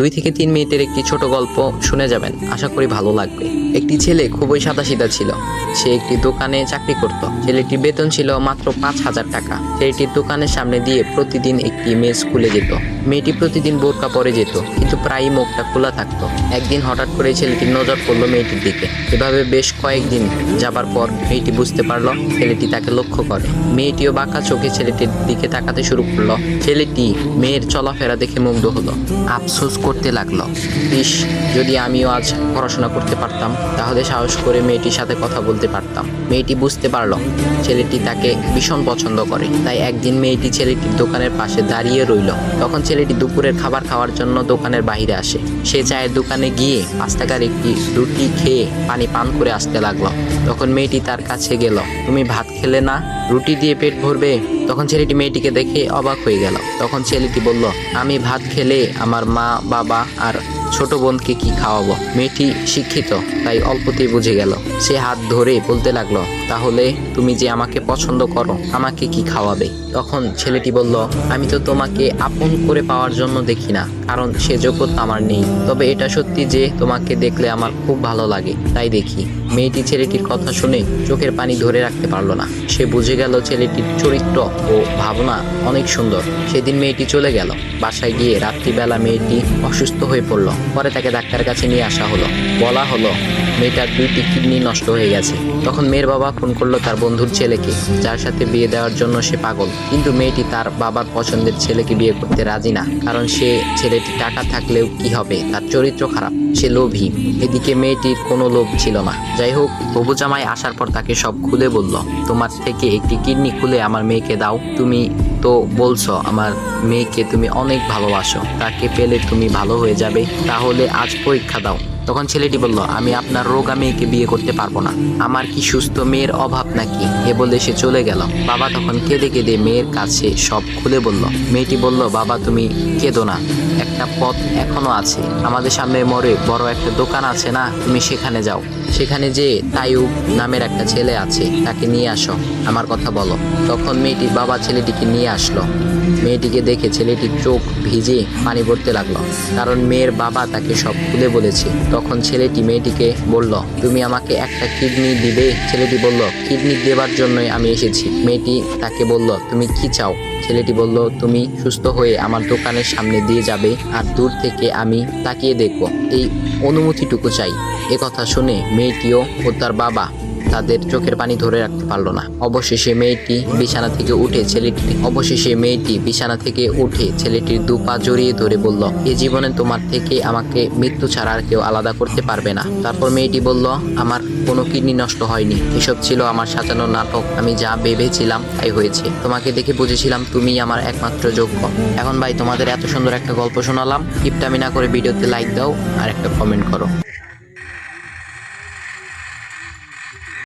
দুই থেকে তিন মিনিটের একটি ছোট গল্প শুনে যাবেন। আশা করি ভালো লাগবে। একটি ছেলে খুবই সাদাসিধা ছিল। সে একটি দোকানে চাকরি করত। ছেলেটির বেতন ছিল মাত্র পাঁচ হাজার টাকা। ছেলেটির দোকানের সামনে দিয়ে প্রতিদিন একটি মেয়ে স্কুলে যেত। মেয়েটি প্রতিদিন বোরকা পরে যেত, কিন্তু প্রায়ই মুখটা খোলা থাকতো। একদিন হঠাৎ করে ছেলেটির নজর পড়ল মেয়েটির দিকে। এভাবে বেশ কয়েকদিন যাবার পর মেয়েটি বুঝতে পারল ছেলেটি তাকে লক্ষ্য করে। মেয়েটিও বাঁকা চোখে ছেলেটির দিকে তাকাতে শুরু করল। ছেলেটি মেয়ের চলাফেরা দেখে মুগ্ধ হলো। আফসোস করতে লাগল। ইস, যদি আমিও আজ পড়াশোনা করতে পারতাম, তাহলে সাহস করে মেয়েটির সাথে কথা বলতে পারতাম। মেয়েটি বুঝতে পারল, ছেলেটি তাকে ভীষণ পছন্দ করে। তাই একদিন মেয়েটি ছেলেটির দোকানের পাশে দাঁড়িয়ে রইল। তখন ছেলেটি দুপুরের খাবার খাওয়ার জন্য দোকানের বাইরে আসে। সে চায়ের দোকানে গিয়ে পাঁচ টাকার একটি রুটি খেয়ে পানি পান করে আসতে লাগল। তখন মেয়েটি তার কাছে গেল, তুমি ভাত খেলে না? রুটি দিয়ে পেট ভরবে? তখন ছেলেটি মেয়েটিকে দেখে অবাক হয়ে গেল। তখন ছেলেটি বলল, আমি ভাত খেলে আমার মা বাবা আর ছোট বোনকে কি খাওয়াবো? মেয়েটি শিক্ষিত, তাই অল্পতেই বুঝে গেল। সে হাত ধরে বলতে লাগল, তাহলে তুমি যে আমাকে পছন্দ করো, আমাকে কি খাওয়াবে? তখন ছেলেটি বলল, আমি তো তোমাকে আপন করে পাওয়ার জন্য দেখি না, কারণ সে যোগ্যতা আমার নেই। তবে এটা সত্যি যে তোমাকে দেখলে আমার খুব ভালো লাগে, তাই দেখি। মেয়েটি ছেলেটির কথা শুনে চোখের পানি ধরে রাখতে পারল না। সে বুঝে গেল ছেলেটির চরিত্র ও ভাবনা অনেক সুন্দর। সেদিন মেয়েটি চলে গেল। বাসায় গিয়ে রাত্রিবেলা মেয়েটি অসুস্থ হয়ে পড়ল। পরে তাকে ডাক্তারের কাছে নিয়ে আসা হলো। বলা হলো, মেয়েটার দুইটি কিডনি নষ্ট হয়ে গেছে। তখন মেয়ের বাবা ফোন করল তার বন্ধুর ছেলেকে, যার সাথে বিয়ে দেওয়ার জন্য সে পাগল। কিন্তু মেয়েটি তার বাবার পছন্দের ছেলেকে বিয়ে করতে রাজি না, কারণ সে ছেলেটি টাকা থাকলেও কি হবে, তার চরিত্র খারাপ, সে লোভী। এদিকে মেয়েটির কোনো লোভ ছিল না। যাই হোক হবু জামাই আসার পর তাকে সব খুলে বলল, তোমার থেকে একটি কিডনি খুলে আমার মেয়েকে দাও। তুমি তো বলছো, আমার মেয়েকে তুমি অনেক ভালোবাসো, তাকে পেলে তুমি ভালো হয়ে যাবে, তাহলে আজ পরীক্ষা দাও। তখন ছেলেটি বলল, আমি আপনার রোগা মেয়েকে বিয়ে করতে পারব না। আমার কি সুস্থ মেয়ের অভাব নাকি? এ বলে সে চলে গেল। বাবা তখন কেঁদে কেঁদে মেয়ের কাছে সব খুলে বলল, মেয়েটি বলল, বাবা, তুমি কেঁদো না। একটা পথ এখনও আছে। আমাদের সামনে মোড়ে বড় একটা দোকান আছে না? তুমি সেখানে যাও। সেখানে যে তাইউব নামের একটা ছেলে আছে, তাকে নিয়ে আসো। আমার কথা বলো। তখন মেয়েটির বাবা ছেলেটিকে নিয়ে আসলো। মেয়েটিকে দেখে ছেলেটির চোখ ভিজে পানি পড়তে লাগল। কারণ মেয়ের বাবা তাকে সব খুলে বলেছে। তখন ছেলেটি মেয়েটিকে বলল, তুমি আমাকে একটা কিডনি দিবে? ছেলেটি বলল, কিডনি দেবার জন্যই আমি এসেছি। মেয়েটি তাকে বলল, তুমি কি চাও? ছেলেটি বলল, তুমি সুস্থ হয়ে আমার দোকানের সামনে দিয়ে যাবে আর দূর থেকে আমি তাকিয়ে দেখব। এই অনুমতিটুকু চাই। কথা শুনে মেয়েটিও ও তার বাবা তাদের চোখের পানি ধরে রাখতে পারল না। অবশেষে মেয়েটি বিছানা থেকে উঠে ছেলেটি অবশেষে মেয়েটি বিছানা থেকে উঠে ছেলেটির দু পা জড়িয়ে ধরে বলল, এ জীবনে তোমার থেকে আমাকে মৃত্যু ছাড়া আর কেউ আলাদা করতে পারবে না। তারপর মেয়েটি বলল, আমার কোনো কিডনি নষ্ট হয়নি। এসব ছিল আমার সাজানো নাটক। আমি যা ভেবেছিলাম তাই হয়েছে। তোমাকে দেখে বুঝেছিলাম তুমি আমার একমাত্র যোগ্য। এখন ভাই, তোমাদের এত সুন্দর একটা গল্প শোনালাম। কিপটামি না করে ভিডিওতে লাইক দাও আর একটা কমেন্ট করো।